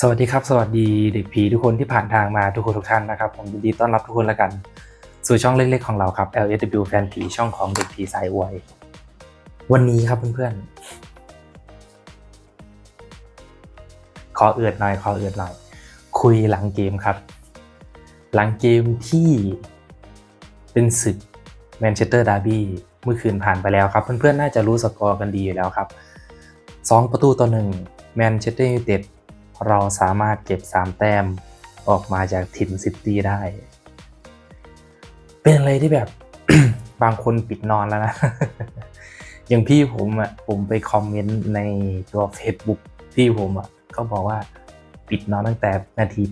สวัสดีครับ สวัสดีเด็กผีทุกคนที่ผ่านทางมาทุกคนทุกท่านนะครับ ผมยินดีต้อนรับทุกคนแล้วกัน สู่ช่องเล็กๆของเราครับ LSW Fan ผีช่องของเด็กผีสายอวยวันนี้ครับเพื่อนๆ ขอเอือดหน่อยขอเอือดหน่อย คุยหลังเกมครับ หลังเกมที่เป็นศึกแมนเชสเตอร์ดาร์บี้เมื่อคืนผ่านไปแล้วครับ เพื่อนๆ น่าจะรู้สกอร์กันดีอยู่แล้วครับ 2 ประตูต่อหนึ่งแมนเชสเตอร์ยูไนเต็ด เราสามารถเก็บ 3 แต้มออกมาจากถิ่นซิตี้ได้ เป็นอะไรที่แบบ บางคนปิดนอนแล้วนะ อย่างพี่ผมอะผมไปคอมเมนต์ในตัว Facebook พี่ผมอะก็บอกว่าปิดนอนตั้งแต่นาที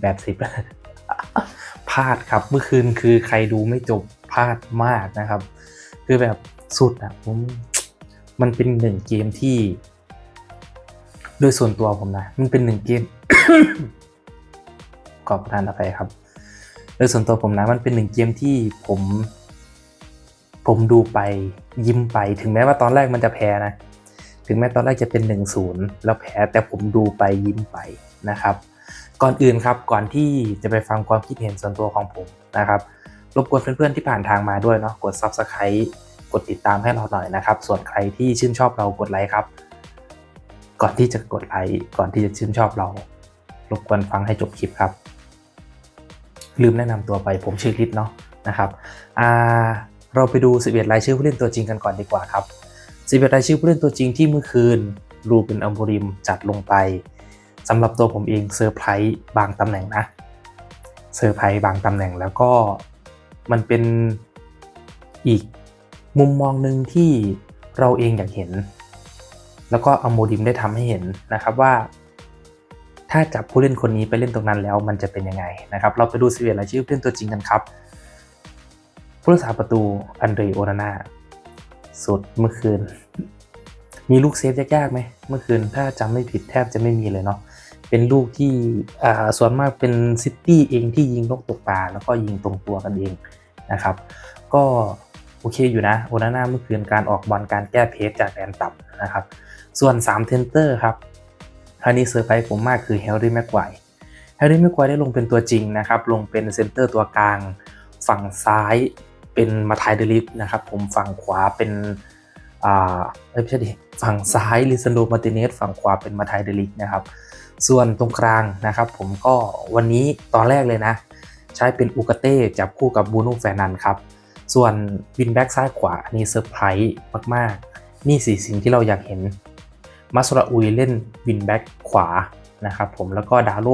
80พลาดครับเมื่อคืนคือใครดูไม่จบพลาดมากนะครับ คือแบบสุดอะผมมันเป็นหนึ่งเกมที่ โดยส่วนตัวผมนะ มันเป็นหนึ่งเกมขอบประทานอภัยครับ โดยส่วนตัวผมนะ มันเป็นหนึ่งเกมที่ผม ผมดูไปยิ้มไป ถึงแม้ว่าตอนแรกมันจะแพ้นะ ถึงแม้ตอนแรกจะเป็น1นศูนย์แล้วแพ้ แต่ผมดูไปยิ้มไปนะครับ ก่อนอื่นครับ ก่อนที่จะไปฟังความคิดเห็นส่วนตัวของผมนะครับ รบกวนเพื่อนๆที่ผ่านทางมาด้วยเนาะ กด Subscribe กดติดตามให้เราหน่อยนะครับ ส่วนใครที่ชื่นชอบเรากดไลค์ครับ ก่อนที่จะกดไลค์ก่อนที่จะชื่นชอบเรารบกวนฟังให้จบคลิปครับ ลืมแนะนำตัวไปผมชื่อลิศเนาะนะครับเราไปดู 11 รายชื่อผู้เล่นตัวจริงกันก่อนดีกว่าครับ11รายชื่อผู้เล่นตัวจริงที่เมื่อคืนรูเป็นอัมโบริมจัดลงไปสำหรับตัวผมเองเซอร์ไพรส์บางตำแหน่งนะเซอร์ไพรส์บางตำแหน่งแล้วก็มันเป็นอีกมุมมองหนึ่งที่เราเองอยากเห็น แล้วก็เอาโมดิมได้ทำให้เห็นนะครับว่า ถ้าจับผู้เล่นคนนี้ไปเล่นตรงนั้นแล้วมันจะเป็นยังไงนะครับ เราไปดูสิเวียรายชื่อผู้เล่นตัวจริงกันครับ ผู้รักษาประตูอันเดรโอนาน่าสุดเมื่อคืน มีลูกเซฟยากๆไหมเมื่อคืนถ้าจำไม่ผิดแทบจะไม่มีเลยเนาะเป็นลูกที่อ่าส่วนมากเป็นซิตี้เองที่ยิงนกตกปลาแล้วก็ยิงตรงตัวกันเองนะครับ ก็โอเคอยู่นะโอนาน่าเมื่อคืนการออกบอลการแก้เพจจากแดนต่ำนะครับ ส่วน 3 เทนเตอร์ครับท่านี้เซอร์ไพรส์ผมมากคือแฮร์รี่แม็กไกวแฮร์รี่แม็กไกวได้ลงเป็นตัวจริงนะครับ ลงเป็นเซนเตอร์ตัวกลาง ฝั่งซ้ายเป็นมาทายเดลิฟนะครับ ผมฝั่งขวาเป็นอ่าไม่ใช่ดิฝั่งซ้ายลิซันโดมาติเนสฝั่งขวาเป็นมาทายเดลิฟนะครับ ส่วนตรงกลางนะครับ ผมก็วันนี้ตอนแรกเลยนะ ใช้เป็นอุกาเต้จับคู่กับบูโน่แฟนันครับ ส่วนวินแบ็กซ้ายขวาอันนี้เซอร์ไพรส์มากๆ นี่สี่สิ่งที่เราอยากเห็น มัสราอุยเล่นวินแบ็กขวานะครับผมแล้วก็ดาโล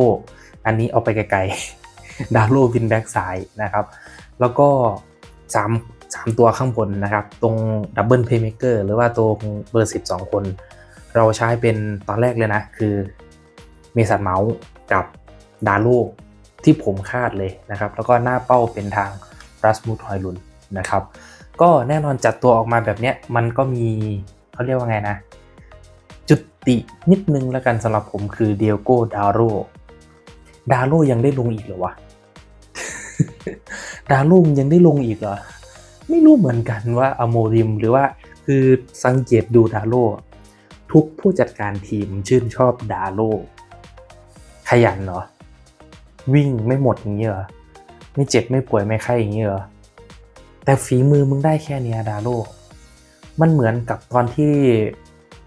อันนี้เอาไปไกลๆ ดาโลวินแบ็กซ้ายนะครับ แล้วก็3 3ตัวข้างบนนะครับ ตรงดับเบิลเพย์เมเกอร์หรือว่าตัวเบอร์ 12 คน เราใช้เป็นตอนแรกเลยนะ คือเมสันเมาส์กับดาโลที่ผมคาดเลยนะครับ แล้วก็หน้าเป้าเป็นทางรัสมูทอยลุนนะครับ ก็แน่นอนจัดตัวออกมาแบบเนี้ยมันก็มีเขาเรียกว่าไงนะ ตินิดนึงแล้วกันสำหรับผมคือเดียโก้ดาโรดาโรยังได้ลงอีกเหรอวะดาโรยังได้ลงอีกเหรอ ไม่รู้เหมือนกันว่าอโมริมหรือว่าคือสังเกตดูดาโรทุกผู้จัดการทีมชื่นชอบดาโรขยันเหรอวิ่งไม่หมดอย่างเงี้ยเหรอไม่เจ็บไม่ป่วยไม่ไข้อย่างเงี้ยเหรอแต่ฝีมือมึงได้แค่เนี้ยดาโรมันเหมือนกับตอนที่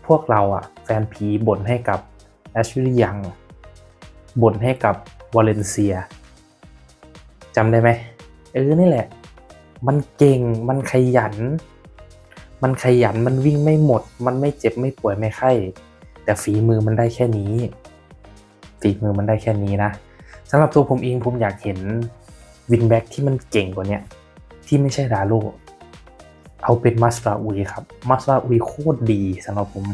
พวกเราอะ นผีบ่นให้กับแอชลียังบ่นให้กับวาเลนเซียจำได้ไหมเออนี่แหละ มันเก่งมันขยัน มันขยันมันวิ่งไม่หมด มันไม่เจ็บไม่ป่วยไม่ไข้ แต่ฝีมือมันได้แค่นี้ ฝีมือมันได้แค่นี้นะสำหรับตัวผมเองผมอยากเห็นวินแบ็กที่มันเก่งกว่านี้ที่ไม่ใช่ดาโลเอาเป็นมัสราอุยครับมัสราอุยโคตรดีสำหรับผม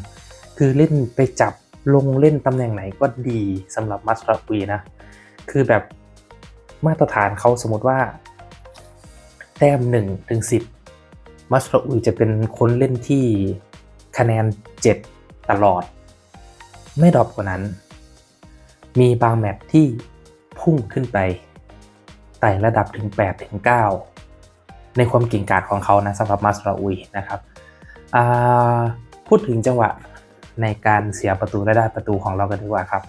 คือเล่นไปจับลงเล่นตำแหน่งไหนก็ดีสำหรับมัสราอุยนะ คือแบบมาตรฐานเขาสมมติว่า แต้ม1ถึง10 มัสราอุยจะเป็นคนเล่นที่คะแนน 7 ตลอด ไม่ดรอปกว่านั้น มีบางแมตช์ที่พุ่งขึ้นไปไต่ระดับถึง8ถึง9ในความเก่งกาจของเขานะสำหรับมาสราอุยนะครับพูดถึงจังหวะ ในการเสียประตูและได้ประตูของเรากันดีกว่าครับ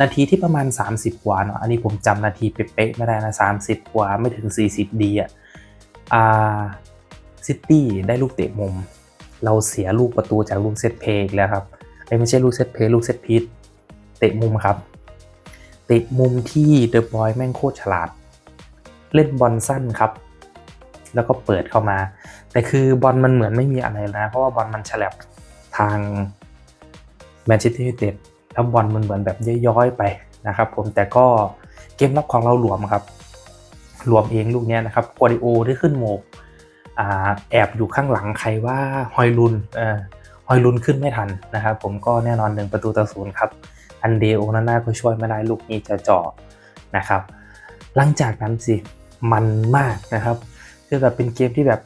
นาทีที่ประมาณ 30 กว่าเนาะอันนี้ผมจำนาทีเป๊ะๆไม่ได้นะ30 กว่าไม่ถึง 40 ดีอะอ่าซิตี้ได้ลูกเตะมุม เราเสียลูกประตูจากลูกเซตเพย์อีกแล้วครับไอ้ไม่ใช่ลูกเซตเพลย์ลูกเซตพีทเตะมุมครับ เตะมุมที่เดอะบอยแม่งโคตรฉลาด เล่นบอลสั้นครับ แล้วก็เปิดเข้ามา แต่คือบอลมันเหมือนไม่มีอะไรนะ เพราะว่าบอลมันฉลับทาง แมนเชสเตอร์ยูไนเต็ดแล้วบอลมันเหมือนแบบย้อยๆไปนะครับผมแต่ก็เกมรับของเราหลวมครับหลวมเองลูกนี้นะครับกัวดิโอที่ขึ้นโมกอแอบอยู่ข้างหลังใครว่าฮอยลุนเอ่อฮอยลุนขึ้นไม่ทันนะครับผมก็แน่นอนหนึ่งประตูต่อศูนย์ครับอันเดโอนาน่าก็ช่วยไม่ได้ลูกนี้จะเจาะนะครับ หลังจากนั้นสิมันมากนะครับคือแบบเป็นเกมที่แบบ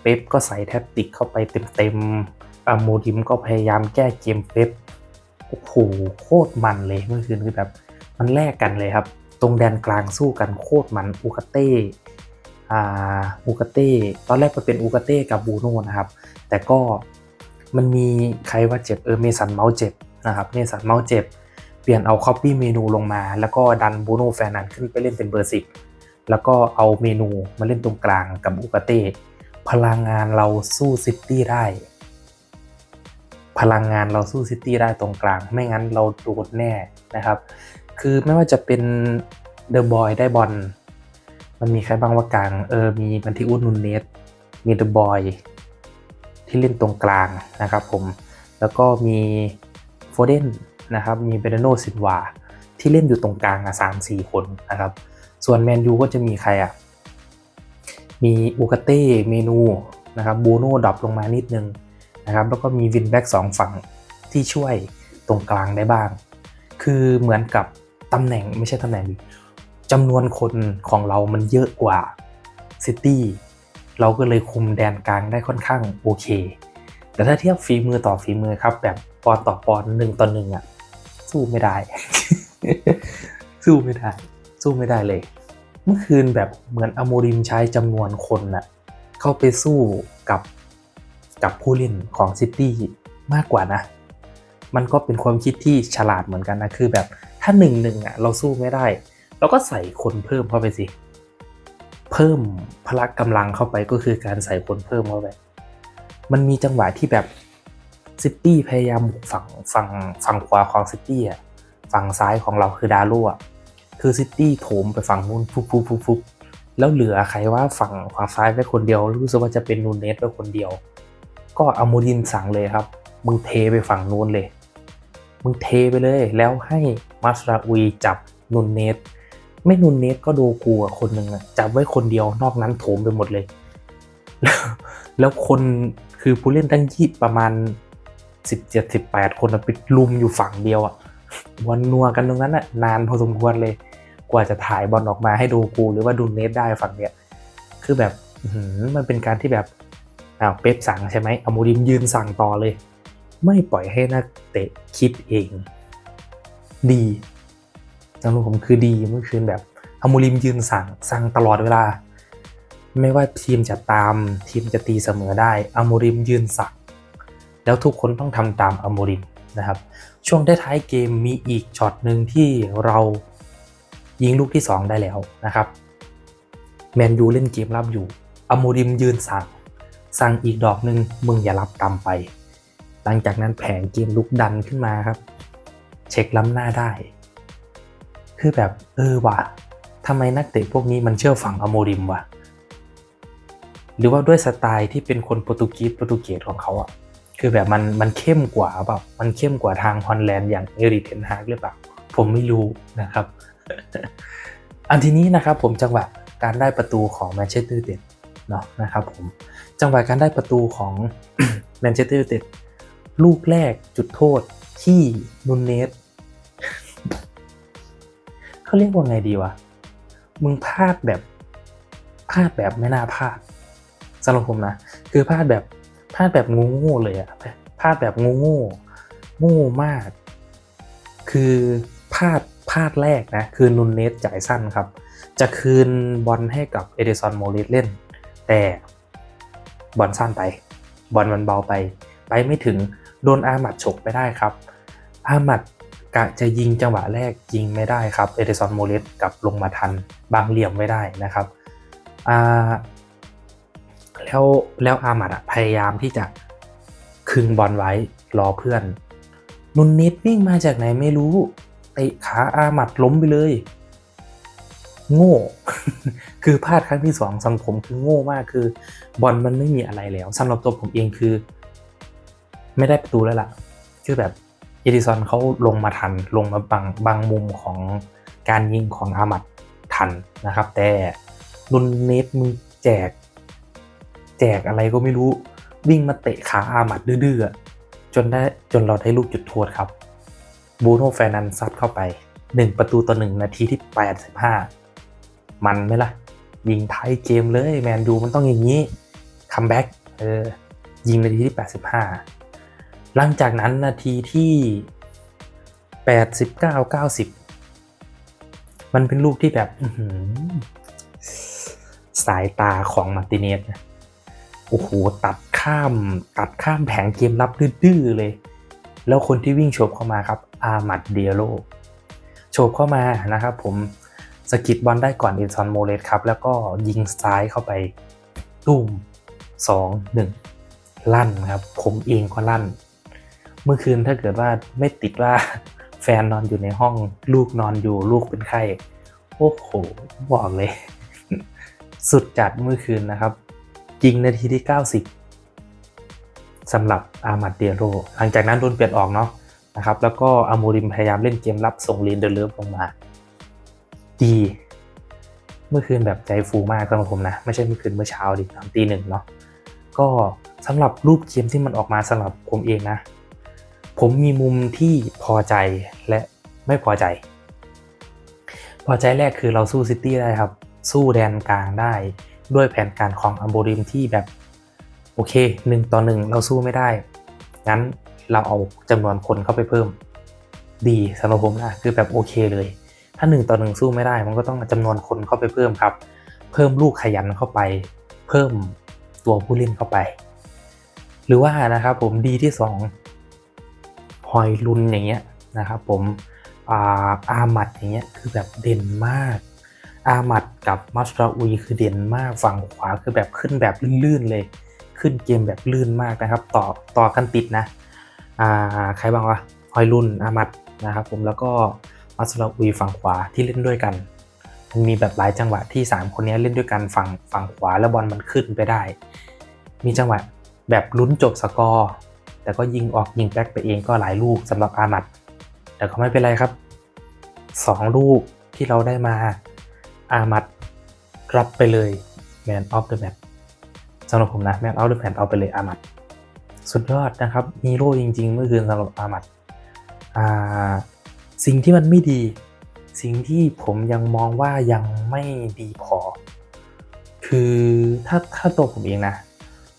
เป๊ปก็ใส่แท็บติกเข้าไปเต็มๆอโมดิมก็พยายามแก้เกมเป๊ป โอ้โหโคตรมันเลยเมื่อคืนคือแบบมันแลกกันเลยครับ ตรงแดนกลางสู้กันโคตรมันอูกาเต้อ่าอูกาเต้ตอนแรกมันเป็นอูกาเต้กับบูโน่นะครับ แต่ก็มันมีใครว่าเจ็บเออเมสันเมาส์เจ็บนะครับเมสันเมาส์เจ็บ เปลี่ยนเอา Copy เมนูลงมา แล้วก็ดันบูโน่แฟนันขึ้นไปเล่นเป็นเบอร์สิบแล้วก็เอาเมนูมาเล่นตรงกลางกับอุกาเต้พลังงานเราสู้ซิตี้ได้ พลังงานเราสู้ซิตี้ได้ตรงกลาง ไม่งั้นเราโดนแน่นะครับ คือไม่ว่าจะเป็นเดอะบอยได้บอลมันมีใครบ้างว่ากลางเออมีบันทิอุนนุนเนสมีเดอะบอยที่เล่นตรงกลางนะครับผมแล้วก็มีโฟเดนนะครับมีเบรโนซินวาที่เล่นอยู่ตรงกลางอะสามสี่คนนะครับ ส่วนแมนยูก็จะมีใครอะ มีอูกาเต้ เมนูนะครับ บูโน่ดรอปลงมานิดนึง นะครับ แล้วก็มีวินแบ็กสองฝั่งที่ช่วยตรงกลางได้บ้าง คือเหมือนกับตำแหน่งไม่ใช่ตำแหน่งจำนวนคนของเรามันเยอะกว่าซิตี้เราก็เลยคุมแดนกลางได้ค่อนข้างโอเค แต่ถ้าเทียบฝีมือต่อฝีมือครับ แบบปอนต่อปอนหนึ่งต่อหนึ่งอะสู้ไม่ได้ สู้ไม่ได้ สู้ไม่ได้เลย เมื่อคืนแบบเหมือนอโมริมใช้จำนวนคนน่ะเข้าไปสู้กับ กับผู้เล่นของซิตี้มากกว่านะ มันก็เป็นความคิดที่ฉลาดเหมือนกันนะ คือแบบถ้าหนึ่งหนึ่งอะเราสู้ไม่ได้ เราก็ใส่คนเพิ่มเข้าไปสิ เพิ่มพละกำลังเข้าไปก็คือการใส่คนเพิ่มเข้าไป มันมีจังหวะที่แบบซิตี้พยายามบุกฝั่งฝั่งฝั่งขวาของซิตี้อะ ฝั่งซ้ายของเราคือดาโลอะคือซิตี้โถมไปฝั่งนู้นฟุบฟุบฟุบฟุบแล้วเหลือใครว่าฝั่งฝั่งซ้ายไว้คนเดียว รู้สึกว่าจะเป็นนูนเนสไว้คนเดียว ก็เอาโมดินสั่งเลยครับ มึงเทไปฝั่งนู้นเลย มึงเทไปเลย แล้วให้มาสราอุยจับนูนเนสไม่นูนเนสก็โดกูอะคนหนึ่งอะจับไว้คนเดียวนอกนั้นโถมไปหมดเลย แล้วแล้วคนคือผู้เล่นทั้งยี่ประมาณสิบเจ็ดสิบแปดคนอะไปลุมอยู่ฝั่งเดียวอะวันนัวกันตรงนั้นน่ะนานพอสมควรเลย กว่าจะถ่ายบอลออกมาให้ดูกูหรือว่าดูเนตได้ฝั่งเนี้ยคือแบบมันเป็นการที่แบบ อ้าวเป๊ปสั่งใช่ไหมอโมริมยืนสั่งต่อเลย ไม่ปล่อยให้นักเตะคิดเอง ดีสำหรับผมคือดีเมื่อคืนแบบอโมริมยืนสั่งสั่งตลอดเวลา ไม่ว่าทีมจะตามทีมจะตีเสมอได้อโมริมยืนสั่งแล้วทุกคนต้องทำตามอโมริมนะครับ ช่วงท้ายเกมมีอีกช็อตหนึ่งที่เรายิงลูกที่ 2 ได้แล้วนะครับ แมนยูเล่นเกมรับอยู่อโมริมยืนสั่ง สั่งอีกดอกหนึ่งมึงอย่ารับกรรมไป หลังจากนั้นแผนเกมลุกดันขึ้นมาครับ เช็คล้ำหน้าได้ คือแบบเออว่ะทำไมนักเตะพวกนี้มันเชื่อฝั่งอโมริมวะหรือว่าด้วยสไตล์ที่เป็นคนโปรตุเกสโปรตุเกสของเขาอะคือแบบมันมันเข้มกว่าเปล่ามันเข้มกว่าทางฮอลแลนด์อย่างเอริเทนฮากหรือเปล่าผมไม่รู้นะครับ อันทีนี้นะครับผมจังหวะการได้ประตูของแมนเชสเตอร์เต็ดเนาะนะครับผม จังหวะการได้ประตูของแมนเชสเตอร์ยูไนเต็ดลูกแรกจุดโทษที่นุนเนสเขาเรียกว่าไงดีวะ มึงพลาดแบบพลาดแบบไม่น่าพลาดสำหรับผมนะ คือพลาดแบบพลาดแบบงูง่ๆเลยอะพลาดแบบงูง่โง่มาก คือพลาดพลาดแรกนะ คือนุนเนสจ่ายสั้นครับ จะคืนบอลให้กับเอเดซอนโมริสเล่น แต่ บอลสั้นไป บอลมันเบาไป ไปไม่ถึงโดนอาหมัดฉกไปได้ครับ อาหมัดกะจะยิงจังหวะแรกยิงไม่ได้ครับ เอเดซอนโมเลสกลับลงมาทันบางเหลี่ยมไม่ได้นะครับอ่าแล้วแล้วอามัดพยายามที่จะคึงบอลไว้รอเพื่อน นุนนิดวิ่งมาจากไหนไม่รู้เตะขาอามัดล้มไปเลย โง่ คือพลาดครั้งที่สองสำหรับผมคือโง่มากคือบอลมันไม่มีอะไรแล้วสำหรับตัวผมเองคือ ไม่ได้ประตูแล้วล่ะ คือแบบเอดิสันเขาลงมาทันลงมาบังบางมุมของการยิงของอามัดทันนะครับ แต่นุนเนตมึงแจก แจกอะไรก็ไม่รู้ วิ่งมาเตะขาอามัดดื้อๆจนได้จนเราได้ลูกจุดโทษครับบูโน่แฟนันซัดเข้าไป 1 ประตูต่อ1นาทีที่ 85 มันไหมล่ะ ยิงท้ายเกมเลยแมนดูมันต้องอย่างนี้คัมแบ็กเออยิงนาทีที่ 85 หลังจากนั้นนาทีที่ 89 90 มันเป็นลูกที่แบบสายตาของมาร์ติเนสโอ้โห ตัดข้าม ตัดข้ามแผงเกมรับดื้อเลย แล้วคนที่วิ่งโฉบเข้ามาครับ อามัดเดียโลโฉบเข้ามานะครับผม สกิดบอลได้ก่อนอินซอนโมเลสครับ แล้วก็ยิงซ้ายเข้าไปตุ้มสองหนึ่งลั่นครับ ผมเองก็ลั่น เมื่อคืนถ้าเกิดว่าไม่ติดว่าแฟนนอนอยู่ในห้อง ลูกนอนอยู่ลูกเป็นไข้ โอ้โห บอกเลย สุดจัดเมื่อคืนนะครับยิงนาทีที่ 90สำหรับอามัดเดียโร หลังจากนั้นโดนเปลี่ยนออกเนาะนะครับ แล้วก็อามูริมพยายามเล่นเกมรับส่งลีนเดอร์เลฟลงมา ดี เมื่อคืนแบบใจฟูมากสำหรับผมนะ ไม่ใช่เมื่อคืนเมื่อเช้าดิตามตีหนึ่งเนาะก็สำหรับรูปเกมที่มันออกมาสำหรับผมเองนะ ผมมีมุมที่พอใจและไม่พอใจ พอใจแรกคือเราสู้ซิตี้ได้ครับ สู้แดนกลางได้ด้วยแผนการของอัมโบริมที่แบบโอเคหนึ่งต่อหนึ่งเราสู้ไม่ได้ งั้นเราเอาจำนวนคนเข้าไปเพิ่ม ดีสำหรับผมนะคือแบบโอเคเลย ถ้าหนึ่งต่อหนึ่งสู้ไม่ได้ มันก็ต้องจำนวนคนเข้าไปเพิ่มครับ เพิ่มลูกขยันเข้าไป เพิ่มตัวผู้เล่นเข้าไป หรือว่านะครับผมดีที่สองฮอยลุนอย่างเงี้ยนะครับผมอาอามัดอย่างเงี้ยคือแบบเด่นมาก อามัดกับมัสราอุยคือเด่นมากฝั่งขวาคือแบบขึ้นแบบลื่นๆเลย ขึ้นเกมแบบลื่นมากนะครับต่อต่อกันติดนะอ่าใครบ้างวะฮอยลุนอามัดนะครับผมแล้วก็ มัสราอุยฝั่งขวาที่เล่นด้วยกัน มันมีแบบหลายจังหวะที่ 3 คนนี้เล่นด้วยกันฝั่งฝั่งขวาแล้วบอลมันขึ้นไปได้ มีจังหวะแบบลุ้นจบสกอร์ แต่ก็ยิงออกยิงแบ็กไปเองก็หลายลูกสำหรับอามัด แต่ก็ไม่เป็นไรครับสองลูกที่เราได้มาอามัดรับไปเลย Man of the Match สำหรับผมนะ Man of the Match เอาไปเลยอามัดสุดยอดนะครับฮีโร่จริงๆเมื่อคืนสำหรับอามัดอ่า สิ่งที่มันไม่ดี สิ่งที่ผมยังมองว่ายังไม่ดีพอ คือถ้าถ้าตัวผมเองนะ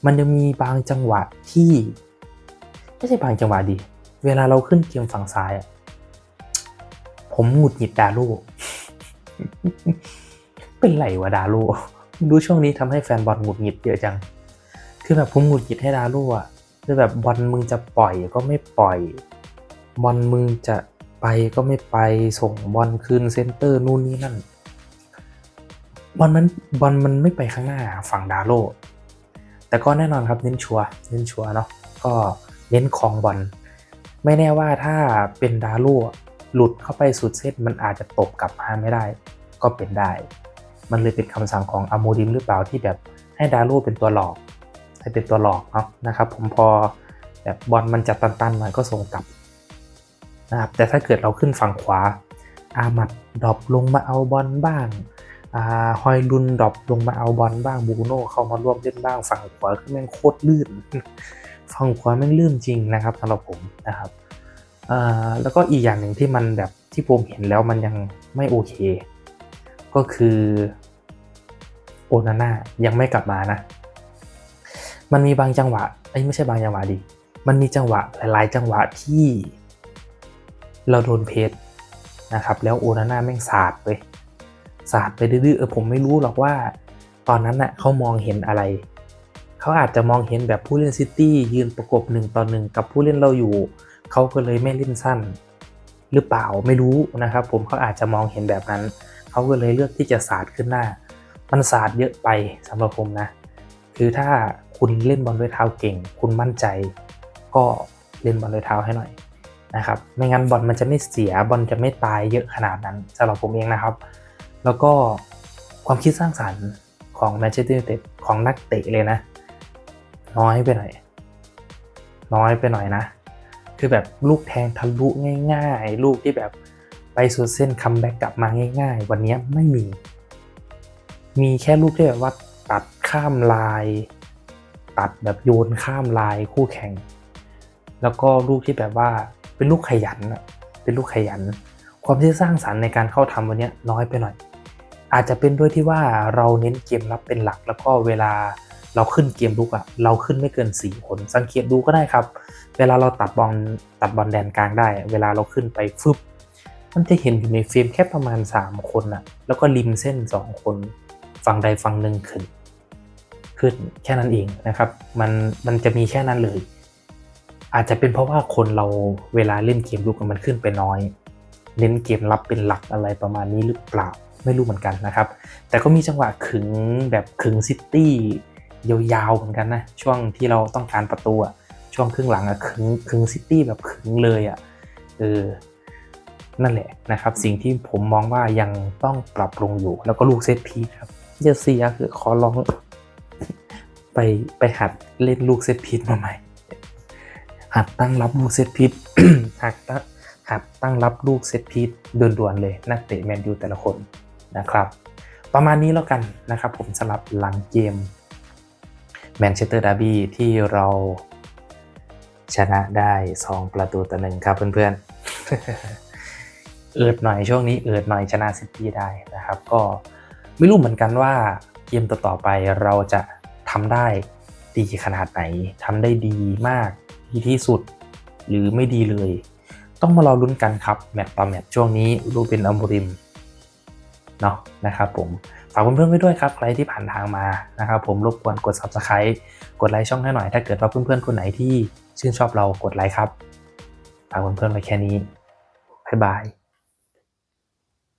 มันยังมีบางจังหวะที่ไม่ใช่บางจังหวะดี เวลาเราขึ้นเกมฝั่งซ้ายอะผมหงุดหงิดดาโลเป็นไรวะดาโลดูช่วงนี้ทำให้แฟนบอลหงุดหงิดเยอะจัง คือแบบผมหงุดหงิดให้ดาโลอะคือแบบบอลมึงจะปล่อยก็ไม่ปล่อย บอลมึงจะ ไปก็ไม่ไปส่งบอลคืนเซนเตอร์นู่นนี่นั่นบอลมันบอลมันไม่ไปข้างหน้าฝั่งดาโล แต่ก็แน่นอนครับเน้นชัวร์เน้นชัวร์เนาะก็เน้นของบอลไม่แน่ว่าถ้าเป็นดาโลหลุดเข้าไปสุดเซตมันอาจจะตบกลับมาไม่ได้ ก็เป็นได้ มันเลยเป็นคำสั่งของอาโมดิมหรือเปล่าที่แบบให้ดาโลเป็นตัวหลอกให้เป็นตัวหลอกเนาะนะครับ ผมพอแบบบอลมันจะตันๆหน่อยก็ส่งกลับ นะครับแต่ถ้าเกิดเราขึ้นฝั่งขวาอามัดดรอปลงมาเอาบอลบ้างอาฮอยลุนดรอปลงมาเอาบอลบ้างบูโน่เข้ามาร่วมเล่นบ้างฝั่งขวาคือแม่งโคตรลื่นฝั่งขวาแม่งลื่นจริงนะครับสำหรับผมนะครับแล้วก็อีกอย่างหนึ่งที่มันแบบที่ผมเห็นแล้วมันยังไม่โอเค ก็คือโอนาน่ายังไม่กลับมานะ มันมีบางจังหวะไอ้ไม่ใช่บางจังหวะดิมันมีจังหวะหลาย ๆ จังหวะที่ เราโดนเพจนะครับ แล้วโอนาน่าแม่งสาดไปสาดไปดื้อๆเออผมไม่รู้หรอกว่า ตอนนั้นน่ะเขามองเห็นอะไร เขาอาจจะมองเห็นแบบผู้เล่นซิตี้ยืนประกบหนึ่งต่อหนึ่งกับผู้เล่นเราอยู่ เขาก็เลยไม่เล่นสั้น หรือเปล่าไม่รู้นะครับ ผมเขาอาจจะมองเห็นแบบนั้น เขาก็เลยเลือกที่จะสาดขึ้นหน้า มันสาดเยอะไปสำหรับผมนะ คือถ้าคุณเล่นบอลด้วยเท้าเก่ง คุณมั่นใจ ก็เล่นบอลด้วยเท้าให้หน่อย นะครับไม่งั้นบอลมันจะไม่เสียบอลจะไม่ตายเยอะขนาดนั้นสำหรับผมเองนะครับ แล้วก็ความคิดสร้างสรรค์ของแมนเชสเตอร์ยูไนเต็ดของนักเตะเลยนะ น้อยไปหน่อย น้อยไปหน่อยนะ คือแบบลูกแทงทะลุง่าย ๆ ลูกที่แบบไปสุดเส้นคัมแบ็กกลับมาง่าย ๆ วันนี้ไม่มี มีแค่ลูกที่แบบว่าตัดข้ามลาย ตัดแบบโยนข้ามลายคู่แข่ง แล้วก็ลูกที่แบบว่า เป็นลูกขยันอะเป็นลูกขยัน ความที่สร้างสรรค์ในการเข้าทำวันนี้น้อยไปหน่อย อาจจะเป็นด้วยที่ว่าเราเน้นเกมรับเป็นหลัก แล้วก็เวลาเราขึ้นเกมลุกอะเราขึ้นไม่เกิน4คนสังเกตดูก็ได้ครับ เวลาเราตัดบอลตัดบอลแดนกลางได้ เวลาเราขึ้นไปฟึบมันจะเห็นอยู่ในเฟรมแค่ประมาณ 3 คนอะแล้วก็ริมเส้น 2 คนฝั่งใดฝั่งหนึ่งขึ้น ขึ้นแค่นั้นเองนะครับ มันมันจะมีแค่นั้นเลย อาจจะเป็นเพราะว่าคนเราเวลาเล่นเกมลุกมันขึ้นไปน้อย เน้นเกมรับเป็นหลักอะไรประมาณนี้หรือเปล่าไม่รู้เหมือนกันนะครับ แต่ก็มีจังหวะขึงแบบขึงซิตี้ยาวๆเหมือนกันนะช่วงที่เราต้องการประตูอะช่วงครึ่งหลังอะขึงขึงซิตี้แบบขึงเลยอะเออนั่นแหละนะครับ สิ่งที่ผมมองว่ายังต้องปรับปรุงอยู่ แล้วก็ลูกเซตพีครับเยเซียคือขอลองไปไปหัดเล่นลูกเซตพีมาใหม่ หัดตั้งรับลูกเซตพีซหัดตั้งหัดตั้งรับลูกเซตพีซด่วนๆเลยนักเตะแมนยูแต่ละคนนะครับ ประมาณนี้แล้วกันนะครับผมสำหรับหลังเกมแมนเชสเตอร์ดาร์บี้ที่เราชนะได้ 2 ประตูต่อหนึ่งครับเพื่อนๆ เอิดหน่อยช่วงนี้เอิดหน่อยชนะซิตี้ได้นะครับ ก็ไม่รู้เหมือนกันว่าเกมต่อๆไปเราจะทำได้ดีขนาดไหนทำได้ดีมาก ดีที่สุด หรือไม่ดีเลย ต้องมารอลุ้นกันครับ แมตต์ต่อแมตต์ช่วงนี้รูเป็นอัมบูริมเนาะนะครับผมฝากเพื่อนๆไว้ด้วยครับ ใครที่ผ่านทางมานะครับผมรบกวนกด subscribe กดไลค์ช่องให้หน่อย ถ้าเกิดว่าเพื่อนๆคนไหนที่ชื่นชอบเรากดไลค์ครับฝากเพื่อนๆไว้แค่นี้บ๊ายบาย